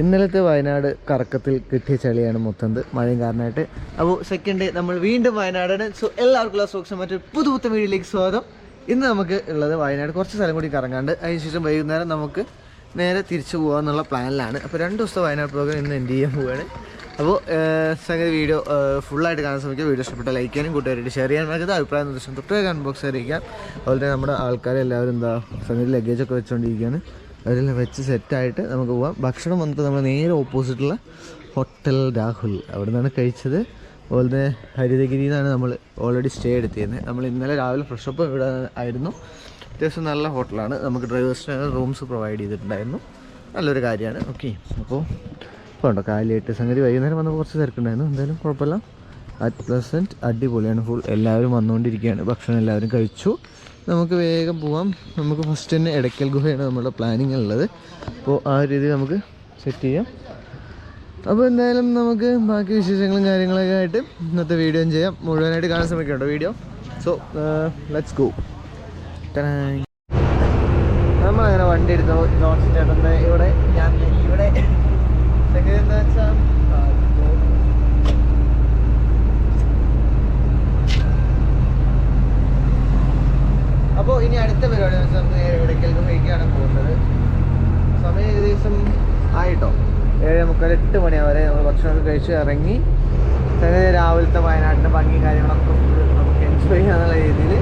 ഇന്നലത്തെ വയനാട് കറക്കത്തിൽ കിട്ടിയ ചളിയാണ് മൊത്തം മഴയും കാരണമായിട്ട്. അപ്പോൾ സെക്കൻഡ് നമ്മൾ വീണ്ടും വയനാടാണ്. സോ എല്ലാവർക്കും സൂക്ഷ്മം മറ്റൊരു പുതു പുത്ത വീഡിയോയിലേക്ക് സ്വാഗതം. ഇന്ന് നമുക്ക് ഉള്ളത് വയനാട്. കുറച്ച് സ്ഥലം കൂടി കറങ്ങാണ്ട് അതിനുശേഷം വൈകുന്നേരം നമുക്ക് നേരെ തിരിച്ചു പോകാമെന്നുള്ള പ്ലാനിലാണ്. അപ്പോൾ രണ്ട് ദിവസത്തെ വയനാട് പ്രോഗ്രാം ഇന്ന് എൻഡ് ചെയ്യാൻ പോവുകയാണ് അപ്പോൾ സംഗതി വീഡിയോ ഫുള്ളായിട്ട് കാണാൻ ശ്രമിക്കുക. വീഡിയോ ഇഷ്ടപ്പെട്ട ലൈക്ക് ചെയ്യാനും കൂട്ടുകാരായിട്ട് ഷെയർ ചെയ്യാൻ മറക്കരുത്. അഭിപ്രായം നിർദ്ദേശം തൊട്ടേ കമന്റ് ബോക്സ് അറിയിക്കാം. അതുപോലെ തന്നെ നമ്മുടെ ആൾക്കാരെല്ലാവരും എന്താ സംഗതി ലഗേജൊക്കെ വെച്ചുകൊണ്ടിരിക്കുകയാണ് അതെല്ലാം വെച്ച് സെറ്റായിട്ട് നമുക്ക് പോവാം. ഭക്ഷണം വന്നിട്ട് നമ്മൾ നേരെ ഓപ്പോസിറ്റുള്ള ഹോട്ടൽ രാഹുൽ അവിടെ നിന്നാണ് കഴിച്ചത്. അതുപോലെ തന്നെ ഹരിതഗിരി എന്നാണ് നമ്മൾ ഓൾറെഡി സ്റ്റേ എടുത്തിരുന്നത് നമ്മൾ ഇന്നലെ രാവിലെ ഫ്രഷപ്പ് ഇവിടെ ആയിരുന്നു. അത്യാവശ്യം നല്ല ഹോട്ടലാണ് നമുക്ക് ഡ്രൈവേഴ്സിന് റൂംസ് പ്രൊവൈഡ് ചെയ്തിട്ടുണ്ടായിരുന്നു. നല്ലൊരു കാര്യമാണ്. ഓക്കെ അപ്പോൾ ഉണ്ടോ കാലിയായിട്ട് സംഗതി വൈകുന്നേരം വന്നപ്പോൾ കുറച്ച് തിരക്കുണ്ടായിരുന്നു. എന്തായാലും കുഴപ്പമില്ല. അറ്റ് പ്രസന്റ് അടിപൊളിയാണ്. ഫുൾ എല്ലാവരും വന്നുകൊണ്ടിരിക്കുകയാണ്. ഭക്ഷണം എല്ലാവരും കഴിച്ചു. നമുക്ക് വേഗം പോവാം. നമുക്ക് ഫസ്റ്റ് തന്നെ ഇടയ്ക്കൽ ഗുഹയാണ് നമ്മുടെ പ്ലാനിങ് ഉള്ളത്. അപ്പോൾ ആ രീതി രീതിയിൽ നമുക്ക് സെറ്റ് ചെയ്യാം. അപ്പോൾ എന്തായാലും നമുക്ക് ബാക്കി വിശേഷങ്ങളും കാര്യങ്ങളൊക്കെ ആയിട്ട് ഇന്നത്തെ വീഡിയോ ചെയ്യാം. മുഴുവനായിട്ട് കാണാൻ ശ്രമിക്കുന്നുണ്ടോ വീഡിയോ സോ ലെറ്റ്സ് ഗോ നമ്മളങ്ങനെ വണ്ടി എടുത്തു ചേട്ടന്റെ ഇവിടെ ഞാൻ ഇവിടെ. എന്താ വെച്ചാൽ അപ്പോൾ ഇനി അടുത്ത പരിപാടി നമുക്ക് ഇവിടേക്കൽ പോകുന്നത് സമയം ഏകദേശം ആയിട്ടോ? ഏഴ് മുക്കാൽ എട്ട് മണി വരെ നമ്മൾ ഭക്ഷണമൊക്കെ കഴിച്ച് ഇറങ്ങി. തന്നെ രാവിലത്തെ വയനാട്ടിന്റെ ഭംഗിയും കാര്യങ്ങളൊക്കെ നമുക്ക് എൻജോയ് ചെയ്യാന്നുള്ള രീതിയിൽ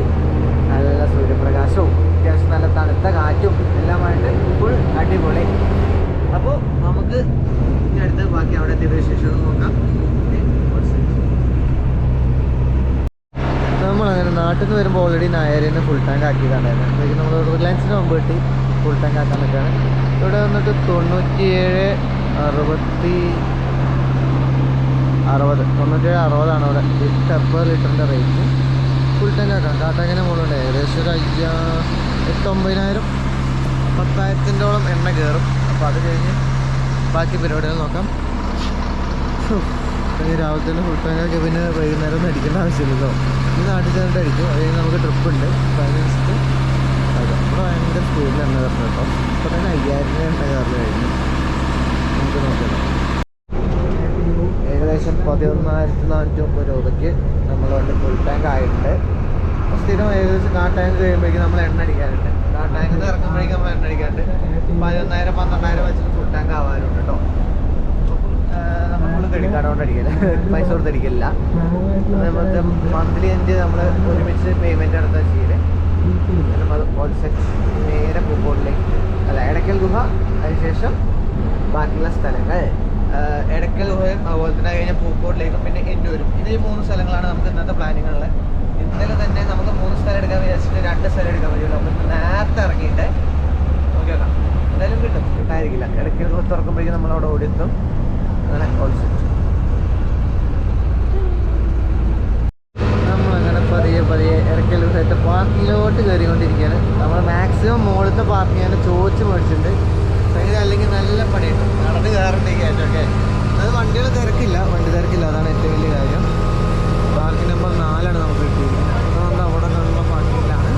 നല്ല സൂര്യപ്രകാശവും അത്യാവശ്യം നല്ല തണുത്ത കാറ്റും എല്ലാമായിട്ട് ഫുൾ അടിപൊളി. അപ്പോൾ നമുക്ക് ഇനി അടുത്ത് ബാക്കി അവിടെ എത്തിയ വിശേഷം നോക്കാം. നമ്മളങ്ങനെ നിന്ന് വരുമ്പോൾ ഓൾറെഡി നായരേനെ ഫുൾ ടാങ്ക് ആക്കിയതാണ്ടായിരുന്നു നമ്മൾ റിലയൻസിന് മുമ്പ് കിട്ടി. ഫുൾ ടാങ്ക് ആക്കാൻ പറ്റുകയാണ് ഇവിടെ വന്നിട്ട് തൊണ്ണൂറ്റിയേഴ് അറുപത്തി അറുപത്. തൊണ്ണൂറ്റേഴ് അറുപതാണ് അവിടെ. ലിറ്റർ പെർ ലിറ്ററിന്റെ റേറ്റ് ഫുൾ ടാങ്ക് ആക്കാം. കാട്ടാങ്ങനെ മുകളിലുണ്ട് ഏകദേശം ഒരു അയ്യാ എട്ടൊമ്പതിനായിരം പത്തായിരത്തിന്റെയോളം എണ്ണ കയറും അപ്പോൾ അത് കഴിഞ്ഞ് ബാക്കി പരിപാടികൾ നോക്കാം. രാവിലെ തന്നെ ഫുൾ ടാങ്ക് ആക്കി പിന്നെ വൈകുന്നേരം ഒന്നും അടിക്കേണ്ട ആവശ്യമില്ലല്ലോ. ഈ നാട്ടിൽ ചെന്നിട്ടായിരിക്കും അതായത് അത് നമുക്ക് ട്രിപ്പ് ഉണ്ട്. അപ്പോൾ അതിനനുസരിച്ച് അതെ നമ്മൾ ഭയങ്കര എണ്ണ കയറുന്നു കേട്ടോ. ഇപ്പോൾ തന്നെ അയ്യായിരം രൂപ കയറി കഴിഞ്ഞു. നമുക്ക് നോക്കാം. ഏകദേശം പതിനൊന്നായിരത്തി നാനൂറ്റി മുപ്പത് രൂപയ്ക്ക് നമ്മൾ വണ്ടി ഫുൾ ടാങ്ക് ആയിട്ടുണ്ട്. സ്ഥിരം ഏകദേശം കാ ടാങ്ക് കഴിയുമ്പോഴേക്കും നമ്മൾ എണ്ണ അടിക്കാറുണ്ട് കാ ടാങ്കിൽ നിന്ന് ഇറങ്ങുമ്പോഴേക്കും നമ്മൾ എണ്ണ അടിക്കാറുണ്ട് പതിനൊന്നായിരം പന്ത്രണ്ടായിരം വെച്ചിട്ട് ഫുൾ ടാങ്ക് ആവാറുണ്ട് കേട്ടോ. നമ്മൾ ക്രെഡിറ്റ് അടിക്കില്ല പൈസ അടിക്കില്ല നമുക്ക് മന്ത്ലി അഞ്ച് നമ്മൾ ഒരുമിച്ച് പേയ്മെന്റ് നടത്താൻ ചെയ്യൽ. നമ്മൾ കോൺസെപ്റ്റ് നേരെ പൂക്കോട്ടിലേക്ക് അല്ല എടക്കൽ ഗുഹ അതിനുശേഷം ബാക്കിയുള്ള സ്ഥലങ്ങൾ. എടക്കൽ ഗുഹയും അതുപോലെ തന്നെ കഴിഞ്ഞ പൂക്കോട്ടിലേക്കും പിന്നെ എന്നൂരും ഇത് മൂന്ന് സ്ഥലങ്ങളാണ് നമുക്ക് ഇന്നത്തെ പ്ലാനിങ്ങുള്ളത് ഇന്നലെ തന്നെ നമുക്ക് മൂന്ന് സ്ഥലം എടുക്കാൻ വിചാരിച്ചിട്ട് രണ്ട് സ്ഥലം എടുക്കാൻ പറ്റുള്ളൂ അപ്പം നേരത്തെ ഇറങ്ങിയിട്ട് നോക്കി നോക്കാം എന്തായാലും കിട്ടും. കിട്ടായിരിക്കില്ല ഇടയ്ക്ക് തുറക്കുമ്പോഴേക്കും നമ്മളവിടെ ഓടിയെത്തും. അങ്ങനെ കോൺസെപ്റ്റ് നമ്മളങ്ങനെ പതിയെ പതിയെ ഇറക്കൽ സ്ഥലത്തെ പാർക്കിങ്ങിലോട്ട് കയറിക്കൊണ്ടിരിക്കുകയാണ്. നമ്മൾ മാക്സിമം മുകളിലത്തെ പാർക്കിംഗ് ഞാൻ ചോദിച്ച് മേടിച്ചിട്ടുണ്ട്. സംഗതി അല്ലെങ്കിൽ നല്ല പണിയുണ്ട്. നടന്ന് കയറേണ്ട കയറ്റമൊക്കെ അത് വണ്ടികൾ തിരക്കില്ല. വണ്ടി തിരക്കില്ല. അതാണ് ഏറ്റവും വലിയ കാര്യം. പാർക്കിംഗ് നമ്പർ നാലാണ് നമുക്ക് കിട്ടിയിരിക്കുന്നത് അപ്പോൾ നമ്മൾ അവിടെ നിന്നുള്ള പാർക്കിങ്ങിലാണ്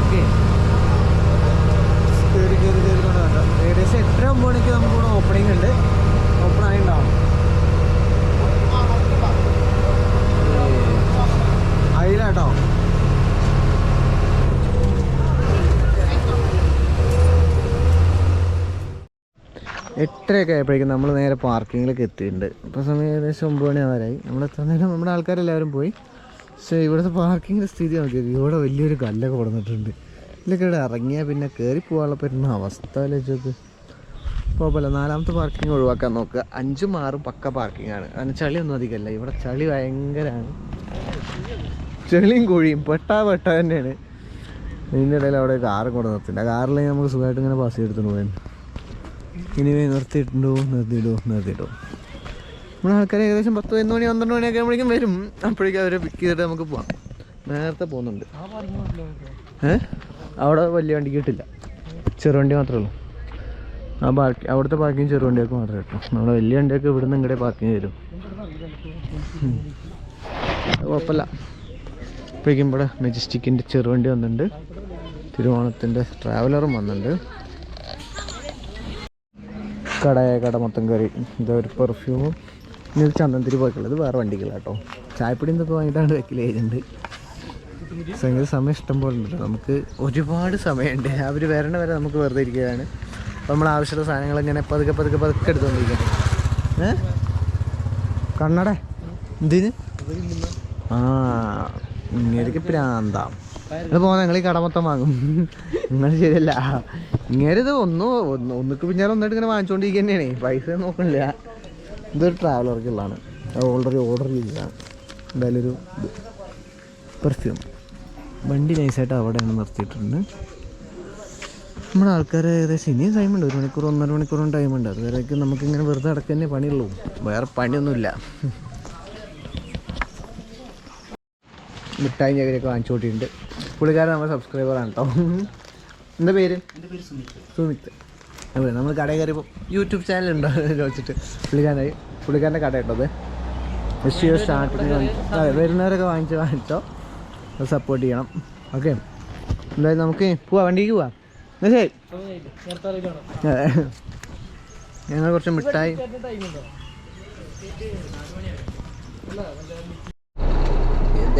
ഓക്കെ കയറി കയറി കയറി കൊണ്ട് കണ്ടോ ഏകദേശം എട്ടര ഒമ്പത് മണിക്ക് നമുക്കിവിടെ ഓപ്പണിംഗ് ഉണ്ട് ഓപ്പൺ ആയിണ്ടാവും അതിലാട്ടോ എട്ടരയൊക്കെ ആയപ്പോഴേക്കും നമ്മൾ നേരെ പാർക്കിങ്ങിലേക്ക് എത്തിയിട്ടുണ്ട്. ഇപ്പോൾ സമയം ഏകദേശം ഒമ്പത് മണി ആവാറായി. നമ്മൾ നേരം നമ്മുടെ ആൾക്കാരെല്ലാവരും പോയി. പക്ഷേ ഇവിടുത്തെ പാർക്കിങ്ങിന്റെ സ്ഥിതി നോക്കിയത് ഇവിടെ വലിയൊരു കല്ലൊക്കെ കൊടുത്തിട്ടുണ്ട് ഇതിലൊക്കെ ഇവിടെ ഇറങ്ങിയാൽ പിന്നെ കയറി പോകാനുള്ള പറ്റുന്ന അവസ്ഥ വെച്ചത് കുഴപ്പമില്ല. നാലാമത്തെ പാർക്കിംഗ് ഒഴിവാക്കാൻ നോക്കുക. അഞ്ചും ആറും പക്ക പാർക്കിംഗ് ആണ് അതിന് ചളിയൊന്നും അധികമല്ല. ഇവിടെ ചളി ഭയങ്കരമാണ് ചെളിയും കുഴിയും പെട്ടാ പെട്ടാ തന്നെയാണ്. ഇതിന്റെ ഇടയിൽ അവിടെ കാറും കൊണ്ട് നിർത്തില്ല കാറിലേക്ക് നമുക്ക് സുഖമായിട്ട് ഇങ്ങനെ പാസ് ചെയ്തെടുത്തോണ്ട് പോയാൽ ഇനി നിർത്തിയിട്ടുണ്ടോ? നിർത്തിയിടോ? നിർത്തിയിടോ. നമ്മുടെ ആൾക്കാർ ഏകദേശം പത്ത് പതിനൊന്ന് മണി പന്ത്രണ്ട് മണിയൊക്കെ ആകുമ്പോഴേക്കും വരും. അപ്പോഴേക്കും അവരെ പിക്ക് ചെയ്തിട്ട് നമുക്ക് പോവാം. നേരത്തെ പോകുന്നുണ്ട്. ഏഹ് അവിടെ വലിയ വണ്ടി കിട്ടില്ല. ചെറുവണ്ടി മാത്രമേ ഉള്ളൂ. ആ പാർക്ക് അവിടുത്തെ പാർക്കിങ് ചെറുവണ്ടിയൊക്കെ മാത്രമേ കിട്ടും നമ്മുടെ വലിയ വണ്ടിയൊക്കെ ഇവിടുന്ന് ഇങ്ങോട്ടേ പാർക്കിങ് വരും. കുഴപ്പമില്ല. ഇപ്പോഴേക്കും ഇവിടെ മെജസ്റ്റിക്കിന്റെ ചെറുവണ്ടി വന്നിട്ടുണ്ട്. തിരുവോണത്തിന്റെ ട്രാവലറും വന്നിട്ടുണ്ട്. കടയ കട മൊത്തം കയറി. ഇതൊരു പെർഫ്യൂമും ഇനി ചന്ദനത്തിരി പോയിട്ടുള്ളത് വേറെ വണ്ടിക്കില്ല കേട്ടോ. ചായപ്പൊടി എന്തൊക്കെ വാങ്ങിയിട്ടാണ് വെക്കൽ ഏജന്റ് സംഗീത സമയം ഇഷ്ടം പോലെ ഉണ്ട് നമുക്ക് ഒരുപാട് സമയമുണ്ട്. അവർ വരണ വരെ നമുക്ക് വെറുതെ ഇരിക്കുകയാണ്. അപ്പോൾ നമ്മൾ ആവശ്യമുള്ള സാധനങ്ങൾ ഇങ്ങനെ പതുക്കെ പതുക്കെ പതുക്കെ എടുത്തുകൊണ്ടിരിക്കുകയാണ് ഏ? കണ്ണട. എന്തിന്? ആ ഇങ്ങനെയൊക്കെ പ്രാന്താ. ഇത് പോകാൻ നിങ്ങൾ ഈ കട മൊത്തം വാങ്ങും. നിങ്ങൾ ശരിയല്ല. ഇങ്ങനെ ഒന്നും ഒന്ന് ഒന്നിക്ക് പിന്നാലെ ഒന്നിട്ട് ഇങ്ങനെ വാങ്ങിച്ചുകൊണ്ടിരിക്കുക തന്നെയാണ് പൈസ നോക്കണില്ല. ഇതൊരു ട്രാവലർക്കുള്ളതാണ് ഓൾറെഡി ഓർഡർ ചെയ്തതാണ്. എന്തായാലും ഒരു പെർഫ്യൂം വണ്ടി നൈസായിട്ട് അവിടെ അവിടെയാണ് നിർത്തിയിട്ടുണ്ട്. നമ്മുടെ ആൾക്കാർ ഏകദേശം ഇനിയും ടൈമുണ്ട് ഒരു മണിക്കൂർ ഒന്നര മണിക്കൂറും ടൈമുണ്ട് അതുവരേക്കും നമുക്കിങ്ങനെ വെറുതെ അടക്കം തന്നെ പണിയുള്ളൂ. വേറെ പണിയൊന്നുമില്ല. മിഠായി ചകരൊക്കെ വാങ്ങിച്ചു കൂട്ടിയിട്ടുണ്ട് പുള്ളിക്കാരൻ നമ്മുടെ സബ്സ്ക്രൈബറാണ് കേട്ടോ എന്താ പേര്? സുമിത്ത് അതെ നമ്മൾ കടയിൽ കയറിയപ്പോൾ യൂട്യൂബ് ചാനൽ ഉണ്ടോ ചോദിച്ചിട്ട് പുള്ളിക്കാരനായി പുള്ളിക്കാരന്റെ കട കേട്ടോ അത്. സ്റ്റാർട്ടിങ് അതെ വരുന്നവരൊക്കെ വാങ്ങിച്ച് വാങ്ങിച്ചോ. സപ്പോർട്ട് ചെയ്യണം. ഓക്കെ എന്തായാലും നമുക്ക് പോവാം വണ്ടിക്ക് പോവാം. ശരി. അതെ ഞങ്ങൾ കുറച്ച് മിഠായി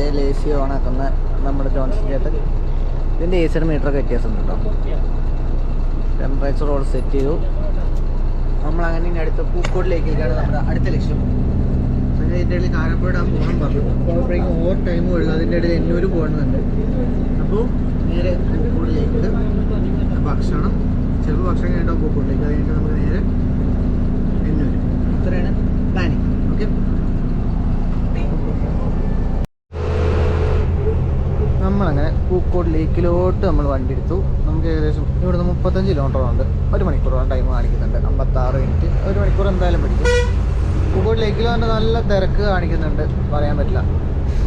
ഇത് ലേസി ഓണാക്കുന്ന നമ്മുടെ ജോൺസൺ ചേട്ടൻ. ഇതിന്റെ എ സിയുടെ മീറ്ററൊക്കെ വ്യത്യാസമുണ്ട്? കേട്ടോ ടെമ്പറേച്ചർ ഓൾ സെറ്റ് ചെയ്തു. നമ്മളങ്ങനെ ഇനി അടുത്ത പൂക്കോട് ലേക്കിലേക്കാണ് നമ്മുടെ അടുത്ത ലക്ഷ്യം. അതിന്റെ ഇടയിൽ കാരപ്പുഴ ഡാം പോകണം പറഞ്ഞു. അപ്പോഴേക്കും ഓവർ ടൈം ഒഴുകും അതിന്റെ ഇടയിൽ എന്നൂര് പോകണമെന്നുണ്ട് അപ്പോൾ നേരെ പൂക്കോടിലേക്ക്. ഭക്ഷണം ചിലപ്പോൾ ഭക്ഷണം കഴിഞ്ഞിട്ടോ പൂക്കോട്ടിലേക്ക് അത് കഴിഞ്ഞിട്ട് നമുക്ക് നേരെ എന്നൂര്. ഇത്രയാണ് പ്ലാനിങ് ഓക്കെ നമ്മളങ്ങനെ പൂക്കോട് ലേക്കിലോട്ട് നമ്മൾ വണ്ടി എടുത്തു. നമുക്ക് ഏകദേശം ഇവിടുന്ന് മുപ്പത്തഞ്ച് കിലോമീറ്റർ ഉണ്ട്. ഒരു മണിക്കൂറോളം ടൈം കാണിക്കുന്നുണ്ട്. അമ്പത്താറ് മിനിറ്റ് ഒരു മണിക്കൂർ എന്തായാലും പിടിക്കും. പൂക്കോട് ലേക്കിൽ നല്ല തിരക്ക് കാണിക്കുന്നുണ്ട്. പറയാൻ പറ്റില്ല.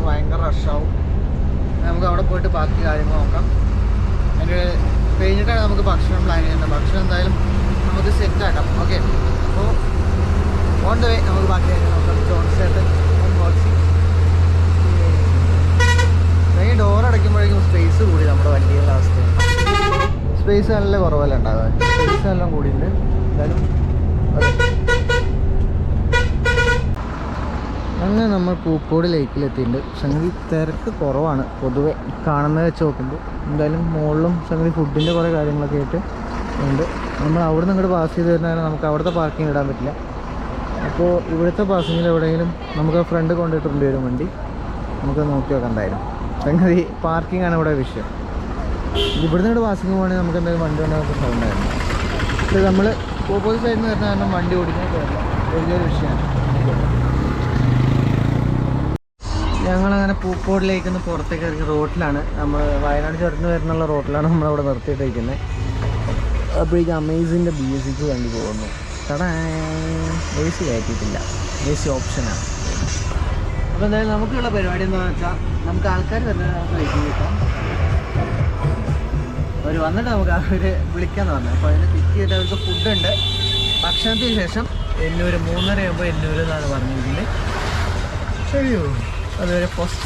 ഭയങ്കര റഷാവും നമുക്ക് അവിടെ പോയിട്ട് ബാക്കി കാര്യങ്ങൾ നോക്കാം. അതിന്റെ കഴിഞ്ഞിട്ടാണ് നമുക്ക് ഭക്ഷണം പ്ലാൻ ചെയ്യുന്നത്. ഭക്ഷണം എന്തായാലും നമുക്ക് സെറ്റ് ആക്കാം. ഓക്കെ അപ്പോൾ ഓൺ ദ വേ നമുക്ക് ബാക്കി കാര്യങ്ങൾ നോക്കാം. ജോൺസേട്ടൻ മോർസി ഈ ഡോർ അടയ്ക്കുമ്പോഴേക്കും സ്പേസ് കൂടി നമ്മുടെ വണ്ടിയുടെ അവസ്ഥ സ്പേസ് നല്ല കുറവല്ല ഉണ്ടാകുക സ്പേസ് എല്ലാം കൂടിയുണ്ട് എന്തായാലും അങ്ങനെ നമ്മൾ പൂക്കോട് ലേക്കിലെത്തിയിട്ടുണ്ട് സംഗതി തിരക്ക് കുറവാണ്. പൊതുവെ കാണുന്നത് വെച്ച് നോക്കുമ്പോൾ. എന്തായാലും മുകളിലും സംഗതി ഫുഡിന്റെ കുറേ കാര്യങ്ങളൊക്കെ ആയിട്ട് ഉണ്ട്. നമ്മൾ അവിടെ നിന്ന് ഇങ്ങോട്ട് പാസ് ചെയ്ത് വരുന്നതിന് നമുക്ക് അവിടുത്തെ പാർക്കിംഗ് ഇടാൻ പറ്റില്ല. അപ്പോൾ ഇവിടുത്തെ പാസിങ്ങിൽ എവിടെയെങ്കിലും നമുക്ക് ഫ്രണ്ട് കൊണ്ടിട്ടുണ്ട് വരും വണ്ടി. നമുക്ക് നോക്കി എന്തായാലും. സംഗതി പാർക്കിംഗ് ആണ് ഇവിടെ വിഷയം. ഇവിടുന്ന് ഇവിടെ പാസിങ് പോകണമെങ്കിൽ നമുക്ക് എന്തെങ്കിലും വണ്ടി ഉണ്ടാകുന്ന സൗണ്ടായിരുന്നു പക്ഷേ നമ്മൾ ഓപ്പോസിറ്റ് സൈഡിൽ നിന്ന് വരുന്ന കാരണം വണ്ടി ഓടിക്കാൻ വലിയൊരു വിഷയമാണ്. ഞങ്ങളങ്ങനെ പൂക്കോടിലേക്ക് ഒന്ന് പുറത്തേക്ക് ഇറങ്ങി റോട്ടിലാണ്. നമ്മൾ വയനാട് ചുരത്തിന് വരുന്നുള്ള റോട്ടിലാണ് നമ്മളവിടെ നിർത്തിയിട്ടിരിക്കുന്നത് അപ്പോഴേക്കും അമേസിന്റെ ബി എസ് സിക്ക് വേണ്ടി പോകുന്നു. കട എ സി കയറ്റിയിട്ടില്ല എ സി ഓപ്ഷനാണ് അപ്പോൾ എന്തായാലും നമുക്കുള്ള പരിപാടി എന്താണെന്ന് വെച്ചാൽ നമുക്ക് ആൾക്കാർ വരുന്നത് നമുക്ക് വെയിറ്റിംഗ് കിട്ടാം. അവർ വന്നിട്ട് നമുക്ക് അവർ വിളിക്കാന്ന് പറഞ്ഞു അപ്പോൾ അതിന് പിക്ക് ചെയ്തിട്ട് അവർക്ക് ഫുഡുണ്ട് ഭക്ഷണത്തിന് ശേഷം എന്നൂര് മൂന്നര ആകുമ്പോൾ എന്നൂര് എന്നാണ് പറഞ്ഞിരിക്കുന്നത്. ശരിയോ? അതുവരെ പോസ്റ്റ്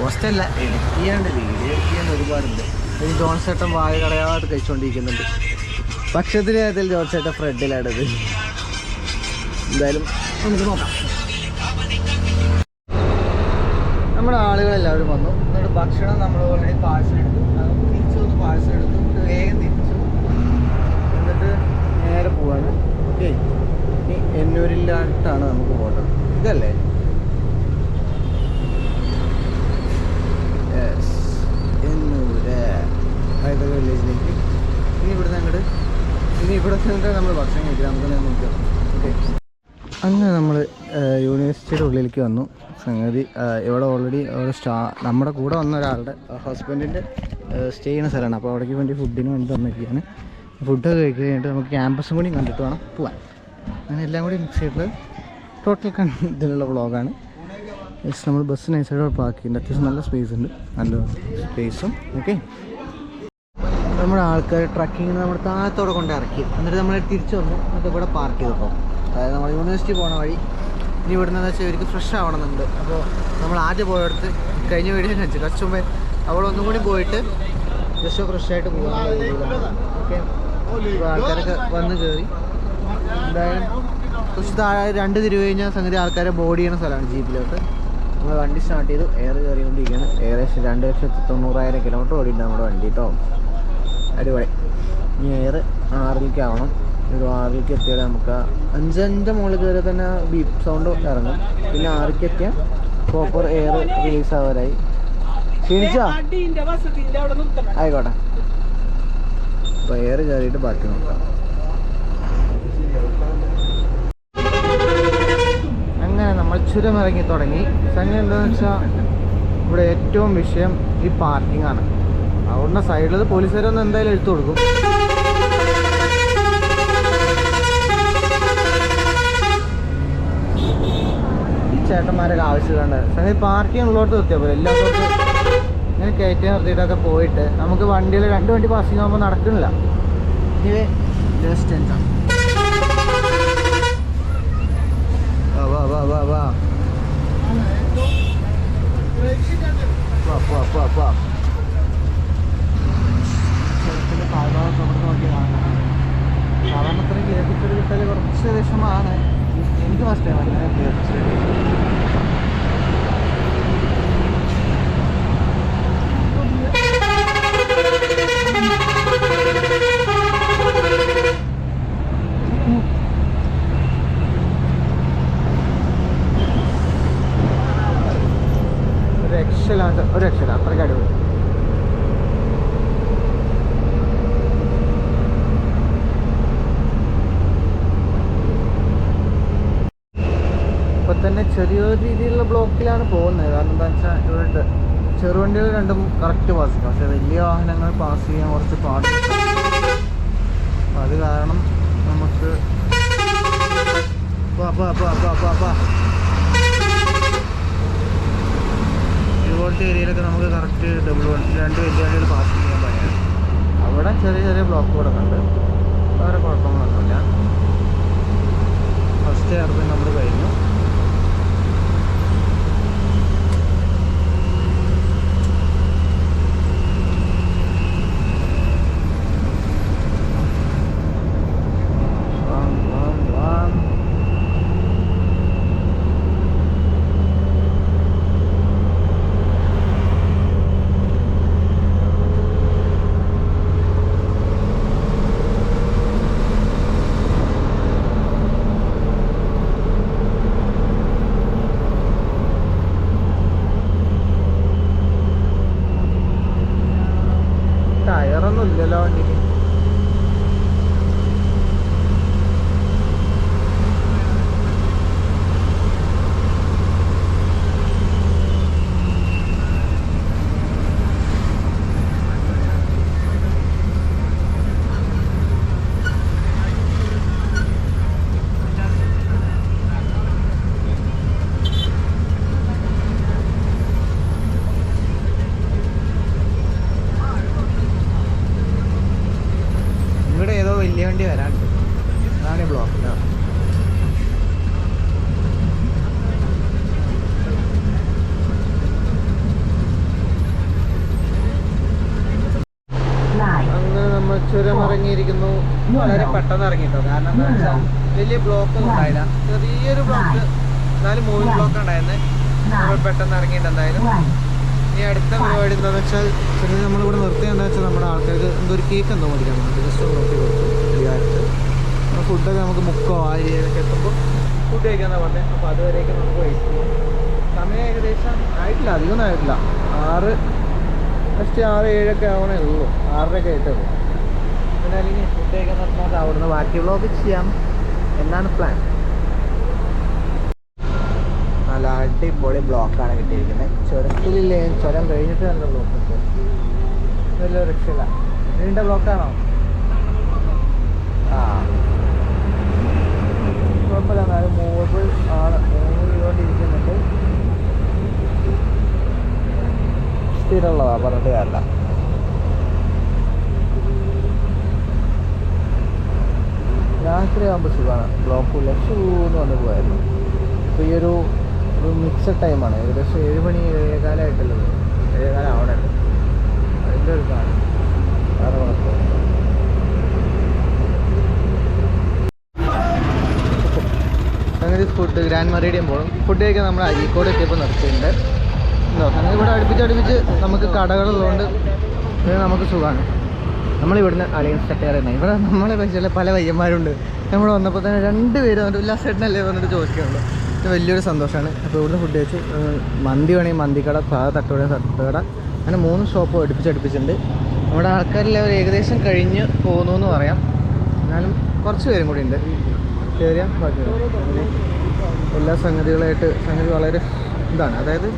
പോസ്റ്റല്ല എഡിറ്റ് ചെയ്യാണ്ട് വീഡിയോ എഡിറ്റ് ഒരുപാടുണ്ട്. ഇനി ജോൺസേട്ടൻ വായ കളയാതെ കഴിച്ചുകൊണ്ടിരിക്കുന്നുണ്ട് ഭക്ഷണത്തിന് കാര്യത്തിൽ ജോൺസേട്ടൻ ഫ്രണ്ടിലാണത് എന്തായാലും നമുക്ക് നോക്കാം. നമ്മുടെ ആളുകളെല്ലാവരും വന്നു. എന്നിട്ട് ഭക്ഷണം നമ്മൾ ഓൾറെഡി പാഴ്സൽ എടുത്തു. തിരിച്ചു വന്ന് പാഴ്സൽ എടുത്തു. വേഗം തിരിച്ചു. എന്നിട്ട് നേരെ പോവാണ്. ഓക്കെ. ഇനി എന്നൂരിലായിട്ടാണ് നമുക്ക് പോകേണ്ടത്. ഇതല്ലേ. എന്നൂര്. ഹൈദർ വില്ലേജിലേക്ക്. ഇനി ഇവിടുന്ന് അങ്ങോട്ട് ഇനി ഇവിടെ ചെന്നിട്ട് നമ്മൾ ഭക്ഷണം കഴിക്കാം. നമുക്ക് നോക്കാം ഓക്കെ. അങ്ങനെ നമ്മൾ യൂണിവേഴ്സിറ്റിയുടെ ഉള്ളിലേക്ക് വന്നു. സംഗതി ഇവിടെ ഓൾറെഡി ഒരു സ്റ്റാ നമ്മുടെ കൂടെ വന്ന ഒരാളുടെ ഹസ്ബൻഡിന്റെ സ്റ്റേ ചെയ്യുന്ന സ്ഥലമാണ്. അപ്പോൾ അവിടേക്ക് വേണ്ടി ഫുഡിന് വേണ്ടി തന്നിരിക്കുകയാണ്. ഫുഡൊക്കെ കഴിക്കുക കഴിഞ്ഞിട്ട് നമുക്ക് ക്യാമ്പസും കൂടി കണ്ടിട്ട് വേണം പോവാൻ. അങ്ങനെ എല്ലാം കൂടി മിക്സ് ചെയ്തിട്ട് ടോട്ടൽ ഇതിലുള്ള വ്ളോഗാണ് യെസ് നമ്മൾ ബസ് നൈസൈഡ് പാർക്ക് ചെയ്യുന്നുണ്ട് അത്യാവശ്യം നല്ല സ്പേസ് ഉണ്ട്. നല്ല സ്പേസും ഓക്കെ നമ്മുടെ ആൾക്കാർ ട്രക്കിങ് നമ്മൾ താഴത്തോടെ കൊണ്ട് ഇറക്കി. എന്നിട്ട് നമ്മൾ തിരിച്ചു വന്നു എന്നിട്ട് ഇവിടെ പാർക്ക് ചെയ്തപ്പോൾ അതായത് നമ്മൾ യൂണിവേഴ്സിറ്റി പോണ വഴി ഇനി ഇവിടുന്ന് എന്ന് വെച്ചാൽ ഇവർക്ക് ഫ്രഷ് ആവണമെന്നുണ്ട്. അപ്പോൾ നമ്മൾ ആദ്യം പോയടുത്ത് കഴിഞ്ഞ വീഡിയോ വെച്ച്. കുറച്ച് മുമ്പേ അവിടെ ഒന്നും കൂടി പോയിട്ട് ജസ്റ്റ് ഫ്രഷ് ആയിട്ട് പോകാൻ ഓക്കെ? ആൾക്കാരൊക്കെ വന്ന് കയറി എന്തായാലും കുറച്ച് താഴെ രണ്ട് തിരിവ് കഴിഞ്ഞാൽ സംഗതി ആൾക്കാരെ ബോഡി ചെയ്യുന്ന സ്ഥലമാണ് ജീപ്പിലോട്ട്. നമ്മൾ വണ്ടി സ്റ്റാർട്ട് ചെയ്തു. എയർ കയറിക്കൊണ്ടിരിക്കുകയാണ്. ഏകദേശം രണ്ട് ലക്ഷത്തി തൊണ്ണൂറായിരം കിലോമീറ്റർ ഓടിയിട്ടുണ്ട് നമ്മുടെ വണ്ടി കേട്ടോ. അടിപൊളി. ഇനി എയർ ആറിലേക്ക് ആവണം ഒരു ആറിലേക്ക് എത്തിയാൽ നമുക്ക് അഞ്ചഞ്ച് മുകളിൽ കയറി തന്നെ ബീപ്പ് സൗണ്ട് ഇറങ്ങും. പിന്നെ ആറിലേക്ക് എത്തിയാൽ പ്രോപ്പർ എയർ റിലീസ് ആവാറായി. ക്ഷീണിച്ചോ? ആയിക്കോട്ടെ. അപ്പോൾ എയർ കയറിയിട്ട് ബാക്കി നോക്കാം. അങ്ങനെ നമ്മൾ ചുരം ഇറങ്ങി തുടങ്ങി. സംഗതി എന്താണെന്ന് വെച്ചാൽ ഇവിടെ ഏറ്റവും വിഷയം ഈ പാർക്കിംഗ് ആണ്. അവിടുന്ന് സൈഡിൽ പോലീസുകാരൊന്നും എന്തായാലും എടുത്തു കൊടുക്കും ഈ ചേട്ടന്മാരൊക്കെ ആവശ്യമുണ്ട് സംഗതി പാർക്കിംഗ് ഉള്ളോട്ട് നിർത്തിയാൽ പോലെ എല്ലാത്തോട്ടും ഇങ്ങനെ കയറ്റി നിർത്തിയിട്ടൊക്കെ പോയിട്ട് നമുക്ക് വണ്ടിയിൽ രണ്ട് വണ്ടി പാസിംഗ് ആകുമ്പോൾ നടക്കണില്ല ഇത് ജസ്റ്റ് എന്താ വാ വാ സാധാരണ ഇത്രയും കേൾപ്പിച്ചൊരു കിട്ടൽ കുറച്ച് വിഷമാണ്. ましたよね。ബ്ലോക്കിലാണ് പോകുന്നത്. കാരണം എന്താ വെച്ചാൽ ഇവിടെ ചെറുവണ്ടികൾ രണ്ടും കറക്റ്റ് പാസ് ചെയ്യും. പക്ഷേ വലിയ വാഹനങ്ങൾ പാസ് ചെയ്യാൻ കുറച്ച് പാട് അപ്പം അത് കാരണം നമുക്ക്. ഇതുപോലത്തെ ഏരിയയിലൊക്കെ നമുക്ക് കറക്റ്റ് ഡബിൾ വൺ രണ്ട് വലിയ വണ്ടികൾ പാസ് ചെയ്യാൻ പറ്റില്ല അവിടെ ചെറിയ ചെറിയ ബ്ലോക്ക് കൂടെ ഉണ്ട് വേറെ കുഴപ്പങ്ങളൊന്നുമില്ല. ഫസ്റ്റ് ഇയർ നമ്മൾ കഴിഞ്ഞു. ഒന്നും ഇല്ലല്ലോ വണ്ടി പെട്ടെന്ന് ഇറങ്ങിട്ടോ. കാരണം എന്താ വെച്ചാൽ വലിയ ബ്ലോക്ക് ഒന്നും ഉണ്ടായില്ല. ചെറിയൊരു ബ്ലോക്ക് എന്നാലും മൂന്ന് ബ്ലോക്ക് ഉണ്ടായിരുന്നേ. നമ്മൾ പെട്ടെന്ന് ഇറങ്ങിയിട്ട് എന്തായാലും. ഇനി അടുത്ത പരിപാടി എന്താണെന്ന് വെച്ചാൽ ചെറിയ നമ്മളിവിടെ നിർത്തി എന്താ വെച്ചാൽ നമ്മുടെ ആൾക്കാർക്ക് എന്തോ ഒരു കേക്ക് എന്തോ മേടിക്കാൻ നമുക്ക് ജസ്റ്റ് ഒന്ന് നോക്കി കൊടുത്തു ഫ്രീയായിട്ട് ഫുഡൊക്കെ നമുക്ക് മുക്കോ ആ ഏരിയയിലൊക്കെ എത്തുമ്പോൾ ഫുഡ് കഴിക്കാന്നാ പറഞ്ഞത് അപ്പോൾ അതുവരെയൊക്കെ നമുക്ക് വെയിറ്റ് ചെയ്യാം. സമയം ഏകദേശം ആയിട്ടില്ല. അധികമൊന്നും ആയിട്ടില്ല. ആറ് ജസ്റ്റ് ആറ് ഏഴൊക്കെ ആവണേ ഉള്ളൂ. ആറരയൊക്കെ ആയിട്ടേ ഉള്ളൂ. പിന്നെ ഇനി ഫുഡ് കഴിക്കാൻ നിർത്താതെ അവിടുന്ന് ബാക്കി വ്ളോഗ് ചെയ്യാം. എന്നാണ് പ്ലാൻ നല്ല അടിപൊളി ബ്ലോക്കാണ് കിട്ടിയിരിക്കുന്നത്. ചുരത്തിലില്ലേ? ചുരം കഴിഞ്ഞിട്ട് നല്ല ബ്ലോക്ക് നല്ല രക്ഷയില്ല. നീണ്ട ബ്ലോക്കാണോ ആ. കുഴപ്പമില്ല എന്നാലും മൂവബിൾ ആണ്. മൂവ് ചെയ്തുകൊണ്ടിരിക്കുന്നുണ്ട് സ്ഥിരമുള്ളതാ പറഞ്ഞിട്ട് കാര്യമില്ല. രാത്രി ആകുമ്പോൾ സുഖമാണ് ബ്ലോക്കില്ല ഷൂന്ന് വന്ന് പോയായിരുന്നു. ഇപ്പോൾ ഈ ഒരു ഒരു മിക്സഡ് ടൈമാണ് ഏകദേശം ഏഴ് മണി ഏഴേകാലമായിട്ടുള്ളത് ഏഴേകാലം ഉണ്ട് അതിന്റെ ഒരു കാലം. വേറെ കുഴപ്പമില്ല സംഗതി ഫുഡ് ഗ്രാൻഡ് മറീഡിയം പോകും ഫുഡ് കഴിക്കാൻ നമ്മൾ അരീക്കോട് എത്തിയപ്പോൾ നിർത്തിയിട്ടുണ്ട്. എന്തോ സംഗതി ഇവിടെ അടുപ്പിച്ച് അടുപ്പിച്ച് നമുക്ക് കടകളുള്ളതുകൊണ്ട് നമുക്ക് സുഖമാണ് നമ്മളിവിടുന്ന് അലയൻസ് സെക്രട്ടറി ഇവിടെ നമ്മളെ പക്ഷേ പല പയ്യന്മാരുണ്ട്. നമ്മൾ വന്നപ്പോൾ തന്നെ രണ്ട് പേര് വന്നിട്ട് ഉല്ലാസേട്ടനല്ലേ വന്നിട്ട് ചോദിക്കുന്നുള്ളൂ ഇത് വലിയൊരു സന്തോഷമാണ് അപ്പോൾ ഇവിടുന്ന് ഫുഡ് കഴിച്ച് മന്തി വേണമെങ്കിൽ മന്തിക്കട സാധാ തട്ടുകട തട്ടുകട. അങ്ങനെ മൂന്ന് ഷോപ്പ് അടുപ്പിച്ചടുപ്പിച്ചിട്ടുണ്ട് നമ്മുടെ ആൾക്കാരെല്ലാം ഏകദേശം കഴിഞ്ഞ് പോകുന്നു എന്ന് പറയാം. എന്നാലും കുറച്ച് പേരും കൂടി ഉണ്ട്. കയറിയാൽ ബാക്കി എല്ലാ സംഗതികളായിട്ട് സംഗതി വളരെ ഇതാണ്. അതായത്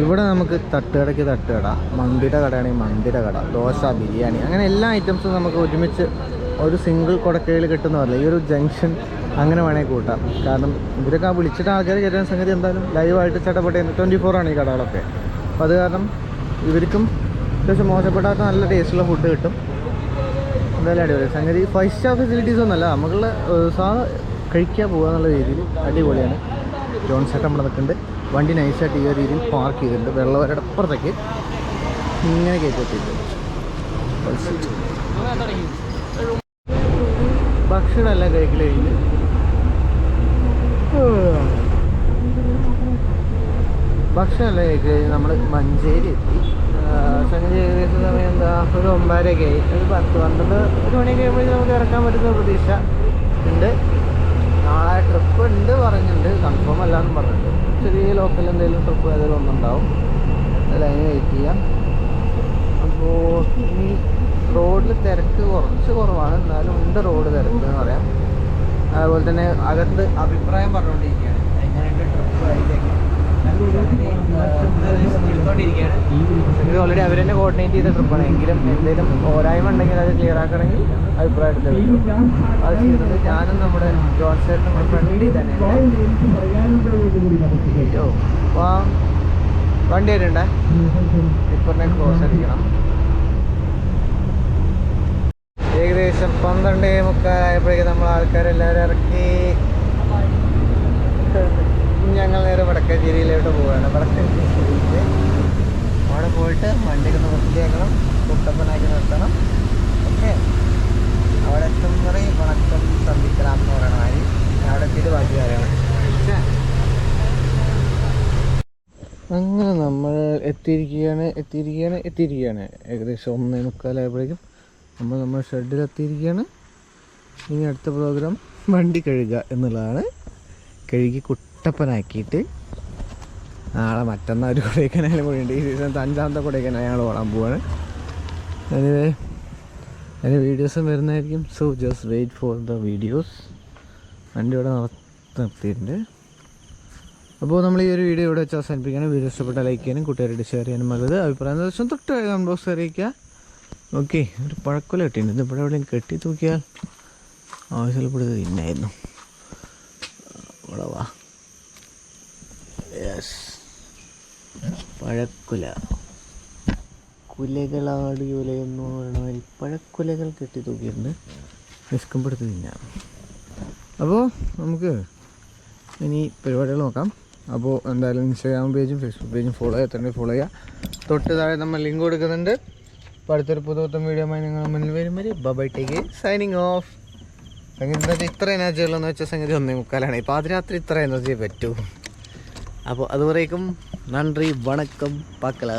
ഇവിടെ നമുക്ക് തട്ടുകടയ്ക്ക് തട്ടുകട മന്തിയുടെ കടയാണെങ്കിൽ മന്തിയുടെ കട ദോശ ബിരിയാണി അങ്ങനെ എല്ലാ ഐറ്റംസും നമുക്ക് ഒരുമിച്ച് ഒരു സിംഗിൾ കൊടക്കയിൽ കിട്ടുന്ന പോലെ ഈ ഒരു ജംഗ്ഷൻ അങ്ങനെ വേണമെങ്കിൽ കൂട്ടാം. കാരണം ഇവരൊക്കെ വിളിച്ചിട്ട് ആൾക്കാർ കയറ്റുന്ന സംഗതി എന്തായാലും ലൈവായിട്ട് ചട്ടപ്പെട്ട ട്വന്റി ഫോർ ആണ് ഈ കടകളൊക്കെ. അപ്പോൾ അത് കാരണം ഇവർക്കും അത്യാവശ്യം മോശപ്പെടാത്ത നല്ല ടേസ്റ്റുള്ള ഫുഡ് കിട്ടും. എന്തായാലും അടിപൊളി. സംഗതി ഫൈവ് സ്റ്റാർ ഫെസിലിറ്റീസ് ഒന്നുമല്ല നമുക്കുള്ള സാ കഴിക്കാൻ പോകുക എന്നുള്ള രീതിയിൽ അടിപൊളിയാണ്. ജോൺസൊക്കെ നമ്മൾ നിൽക്കുന്നുണ്ട്. വണ്ടി നൈസായിട്ട് ഈ ഒരു രീതിയിൽ പാർക്ക് ചെയ്തിട്ടുണ്ട്. വെള്ളവരുടെ അപ്പുറത്തേക്ക് ഇങ്ങനെ കയറ്റിട്ടുണ്ട് ഭക്ഷണമെല്ലാം ഭക്ഷണം എല്ലാം കഴിക്കൽ കഴിഞ്ഞ്. ഭക്ഷണം എല്ലാം കഴിഞ്ഞ് നമ്മൾ മഞ്ചേരി എത്തി. സംഗതി ഏകദേശം സമയം എന്താ? ഒരു ഒമ്പതരയൊക്കെ ആയി. ഒരു പത്ത് പന്ത്രണ്ട് ഒരു മണിയൊക്കെ കഴിയുമ്പോഴേ നമുക്ക് ഇറക്കാൻ പറ്റുന്ന പ്രതീക്ഷ ഉണ്ട്. നാളെ ട്രിപ്പ് ഉണ്ട് പറഞ്ഞിട്ടുണ്ട്. കൺഫേം അല്ലാന്നും പറഞ്ഞിട്ടുണ്ട്. ചെറിയ ലോക്കൽ എന്തെങ്കിലും ട്രിപ്പ് ഏതെങ്കിലും ഒന്നുണ്ടാവും. അതിന് വെയിറ്റ് ചെയ്യാം. അപ്പോൾ ഇനി റോഡിൽ തിരക്ക് കുറച്ച് കുറവാണ്. എന്നാലും ഉണ്ട് റോഡ് തിരക്ക് എന്ന് പറയാം. അതുപോലെ തന്നെ അകത്ത് അഭിപ്രായം പറഞ്ഞുകൊണ്ടിരിക്കുകയാണ്. ഇത് ഓൾറെഡി അവർ തന്നെ കോർഡിനേറ്റ് ചെയ്ത ട്രിപ്പാണ് എങ്കിലും എന്തെങ്കിലും പോരായ്മ ഉണ്ടെങ്കിൽ അത് ക്ലിയർ ആക്കണമെങ്കിൽ അഭിപ്രായം എടുത്ത് വെക്കും അത് ചെയ്യുന്നത് ഞാനും നമ്മുടെ ജോൺ ചേട്ടൻ നമ്മുടെ ഫ്രണ്ടിൽ തന്നെ ഓ വണ്ടി വരണ്ടേ? ഇപ്പറിനെ ക്രോസ് അടിക്കണം. ഏകദേശം പന്ത്രണ്ട് മുക്കാലായപ്പോഴേക്കും നമ്മൾ ആൾക്കാരെല്ലാവരും ഇറക്കി. ഞങ്ങൾ നേരെ വടക്കഞ്ചേരിയിലോട്ട് പോവുകയാണ്. വടക്കഞ്ചേരിയിൽ അവിടെ പോയിട്ട് വണ്ടിയൊക്കെ ഒന്ന് വൃത്തിയാക്കണം കുട്ടപ്പനാക്കി നിർത്തണം. ഓക്കെ. അവിടെ എത്തുന്നറി വണക്കം സന്ധിക്കണം എന്ന് പറയണ മാതിരി അവിടെ എത്തിയിട്ട് ബാക്കി കാര്യമാണ് അങ്ങനെ നമ്മൾ എത്തിയിരിക്കുകയാണ് എത്തിയിരിക്കുകയാണ് എത്തിയിരിക്കുകയാണ്. ഏകദേശം ഒന്നേ മുക്കാലായപ്പോഴേക്കും നമ്മൾ നമ്മുടെ ഷെഡിൽ എത്തിയിരിക്കുകയാണ്. ഇനി അടുത്ത പ്രോഗ്രാം വണ്ടി കഴുകുക എന്നുള്ളതാണ്. കഴുകി കുട്ടപ്പനാക്കിയിട്ട് നാളെ മറ്റന്നാൾ ഒരു കൊടൈക്കനാലും കൂടി ഉണ്ട്. ഈ സീസൺ അഞ്ചാമത്തെ കൊടൈക്കനാൽ ഞങ്ങൾ ഓടാൻ പോവാണ്. എനിവേ അതിന് വീഡിയോസും വരുന്നതായിരിക്കും. So just wait for the videos വണ്ടി ഇവിടെ നിർത്തി നിർത്തിയിട്ടുണ്ട്. അപ്പോൾ നമ്മൾ ഈ ഒരു വീഡിയോ ഇവിടെ വെച്ച് അവസാനിപ്പിക്കുകയാണ്. വീഡിയോ ഇഷ്ടപ്പെട്ട ലൈക്ക് ചെയ്യാനും കൂട്ടുകാരുടെ ഷെയർ ചെയ്യാനും മറക്കരുത്. അഭിപ്രായം ദിവസം തൊട്ട് കമന്റ് ബോക്സ് അറിയിക്കുക. ഓക്കെ ഒരു പഴക്കൊല കെട്ടിയിട്ടുണ്ട്. ഇവിടെ എവിടെയും കെട്ടി തൂക്കിയാൽ ആവശ്യപ്പെടുന്നത് ഇന്നായിരുന്നു. ഇവിടെ വാ. യെസ് പഴക്കുല. കുലകളാടി ഉലയെന്ന് പറയുന്ന പഴക്കുലകൾ കെട്ടി തൂക്കിയിട്ടുണ്ട് തിന്നാം അപ്പോൾ നമുക്ക് ഇനി പരിപാടികൾ നോക്കാം. അപ്പോൾ എന്തായാലും ഇൻസ്റ്റാഗ്രാം പേജും ഫേസ്ബുക്ക് പേജും ഫോളോ ചെയ്യാത്തന്നെ ഫോളോ ചെയ്യുക തൊട്ട് താഴെ നമ്മൾ ലിങ്ക് കൊടുക്കുന്നുണ്ട്. അപ്പോൾ അടുത്തൊരു വീഡിയോ ആയി നിങ്ങൾ മുന്നിൽ വരും. വരെ ബൈ ടേക്ക് സൈനിങ് ഓഫ് സംഗീതം ഇത്ര എനർജി ഉള്ളതെന്ന് വെച്ചാൽ സംഗീതം ഒന്നേ മുക്കാലാണ്. ഇപ്പോൾ പാതിരാത്രി ഇത്ര എനർജി പറ്റൂ. അപ്പോൾ അതുവരേക്കും നന്ദി വണക്കം പാക്കല